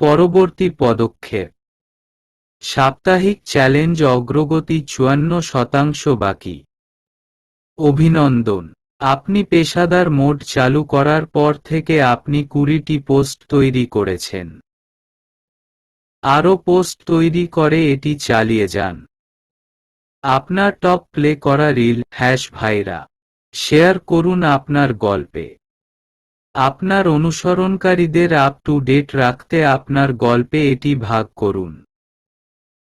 পরবর্তী পদক্ষেপ। সাপ্তাহিক চ্যালেঞ্জ অগ্রগতি চুয়ান্ন শতাংশ বাকি। অভিনন্দন। আপনি পেশাদার মোড চালু করার পর থেকে আপনি কুড়িটি পোস্ট তৈরি করেছেন। আরও পোস্ট তৈরি করে এটি চালিয়ে যান। আপনার টপ প্লে করা রিল, হ্যাশ ভাইরা। শেয়ার করুন আপনার গল্পে। আপনার অনুসরণকারীদের আপ টু ডেট রাখতে আপনার গল্পে এটি ভাগ করুন।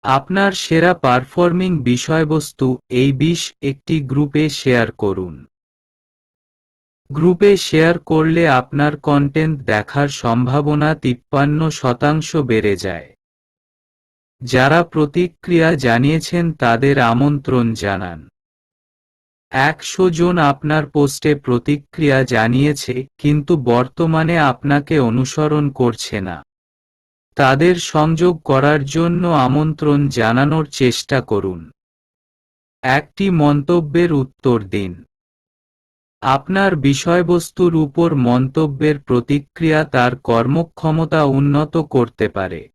আপনার সেরা পারফর্মিং বিষয়বস্তু এই বিশ একটি গ্রুপে শেয়ার করুন। গ্রুপে শেয়ার করলে আপনার কন্টেন্ট দেখার সম্ভাবনা তিপ্পান্ন শতাংশ বেড়ে যায়। যারা প্রতিক্রিয়া জানিয়েছেন তাদের আমন্ত্রণ জানান। একশো জন আপনার পোস্টে প্রতিক্রিয়া জানিয়েছে, কিন্তু বর্তমানে আপনাকে অনুসরণ করছে না। তাদের সংযোগ করার জন্য আমন্ত্রণ জানানোর চেষ্টা করুন। একটি মন্তব্যের উত্তর দিন। আপনার বিষয়বস্তুর উপর মন্তব্যের প্রতিক্রিয়া তার কর্মক্ষমতা উন্নত করতে পারে।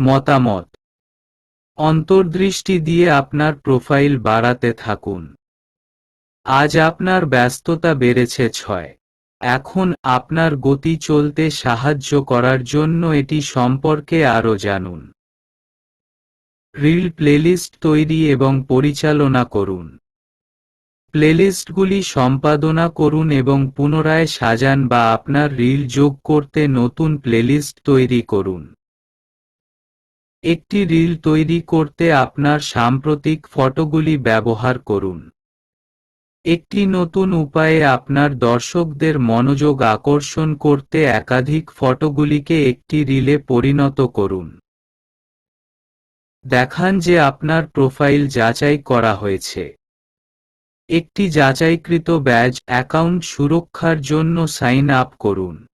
মতামত। অন্তর্দৃষ্টি দিয়ে আপনার প্রোফাইল বাড়াতে থাকুন। আজ আপনার ব্যস্ততা বেড়েছে ছয়। এখন আপনার গতি চলতে সাহায্য করার জন্য এটি সম্পর্কে আরও জানুন। রিল প্লেলিস্ট তৈরি এবং পরিচালনা করুন। প্লেলিস্টগুলি সম্পাদনা করুন এবং পুনরায় সাজান বা আপনার রিল যোগ করতে নতুন প্লেলিস্ট তৈরি করুন। একটি রিল তৈরি করতে আপনার সাম্প্রতিক ফটোগুলি ব্যবহার করুন। একটি নতুন উপায়ে আপনার দর্শকদের মনোযোগ আকর্ষণ করতে একাধিক ফটোগুলিকে একটি রিলে পরিণত করুন। দেখান যে আপনার প্রোফাইল যাচাই করা হয়েছে। একটি যাচাইকৃত ব্যাজ অ্যাকাউন্ট সুরক্ষার জন্য সাইন আপ করুন।